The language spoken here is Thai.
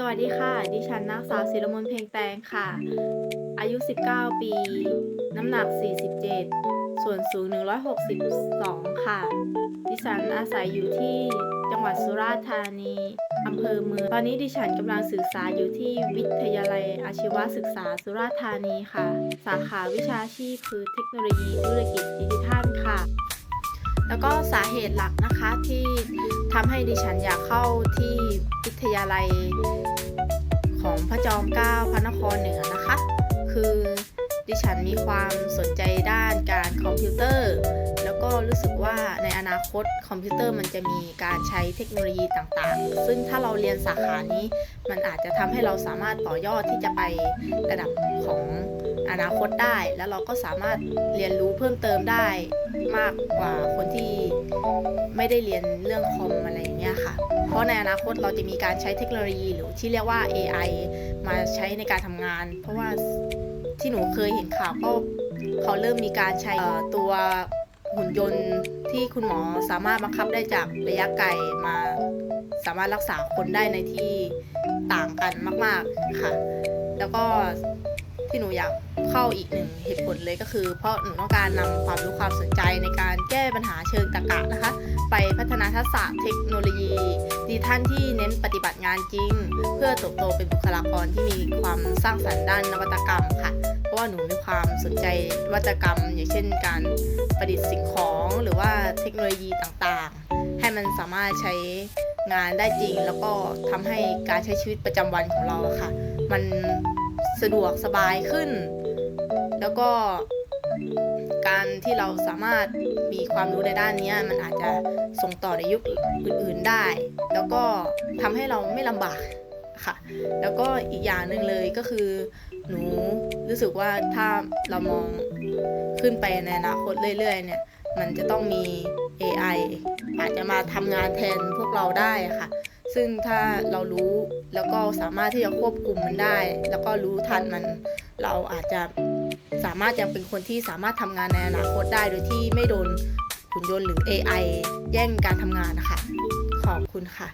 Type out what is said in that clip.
สวัสดีค่ะ ดิฉันนางสาวศิรมนต์เพลงแตงค่ะ อายุ 19 ปี น้ำหนัก 47 ส่วนสูง 162 ค่ะ ดิฉันอาศัยอยู่ที่จังหวัดสุราษฎร์ธานี อำเภอเมือง ตอนนี้ดิฉันกำลังศึกษาอยู่ที่วิทยาลัยอาชีวศึกษาสุราษฎร์ธานีค่ะ สาขาวิชาชีพคือเทคโนโลยีธุรกิจดิจิทัลค่ะ แล้วก็สาเหตุหลักนะคะที่ทำให้ดิฉันอยากเข้าที่วิทยาลัยของพระจอมเกล้าพระนครเหนือนะคะ คือดิฉันมีความสนใจด้านการคอมพิวเตอร์ รู้สึกว่าในอนาคตคอมพิวเตอร์มันจะมีการใช้เทคโนโลยีต่างๆ ซึ่งถ้าเราเรียนสาขานี้ มันอาจจะทำให้เราสามารถต่อยอดที่จะไประดับของอนาคตได้ แล้วเราก็สามารถเรียนรู้เพิ่มเติมได้มากกว่าคนที่ไม่ได้เรียนเรื่องคอมอะไรอย่างเงี้ยค่ะ เพราะในอนาคตเราจะมีการใช้เทคโนโลยีหรือที่เรียกว่า AI มาใช้ในการทำงาน เพราะว่าที่หนูเคยเห็นข่าวก็เขาเริ่มมีการใช้ตัว หุ่นยนต์ที่คุณหมอสามารถบังคับได้จากระยะไกลมา สามารถรักษาคนได้ในที่ต่างกันมาก ๆค่ะ แล้วก็ ที่หนูอยากเข้าอีกหนึ่งเหตุผลเลยก็คือ เพราะหนูต้องการนำความรู้ความสนใจในการแก้ปัญหาเชิงตรรกะนะคะ ไปพัฒนาทักษะเทคโนโลยีดิจิทัลที่เน้นปฏิบัติงานจริง เพื่อเติบโตเป็นบุคลากรที่มีความสร้างสรรค์ด้านนวัตกรรมค่ะ เพราะว่าหนูมีความสนใจนวัตกรรม อย่างเช่น การประดิษฐ์สิ่งของหรือว่าเทคโนโลยีต่างๆ ให้มันสามารถใช้งานได้จริง แล้วก็ทำให้การใช้ชีวิตประจำวันของเราค่ะ มัน สะดวกสบายขึ้น แล้วก็การที่เราสามารถมีความรู้ในด้านนี้มันอาจจะส่งต่อในยุคอื่นๆได้ แล้วก็ทำให้เราไม่ลำบากค่ะ แล้วก็อีกอย่างหนึ่งเลยก็คือ หนูรู้สึกว่าถ้าเรามองขึ้นไปในอนาคตเรื่อย ๆ เนี่ย มันจะต้องมี AI อาจจะมาทำงานแทนพวกเราได้ค่ะ ซึ่งถ้าเรารู้แล้วก็สามารถที่จะควบคุมมันได้ แล้วก็รู้ทันมันเราอาจจะสามารถยังเป็นคนที่สามารถทำงานในอนาคตได้โดยที่ไม่โดนหุ่นยนต์หรือ AI แย่งการทำงานนะคะ ขอบคุณค่ะ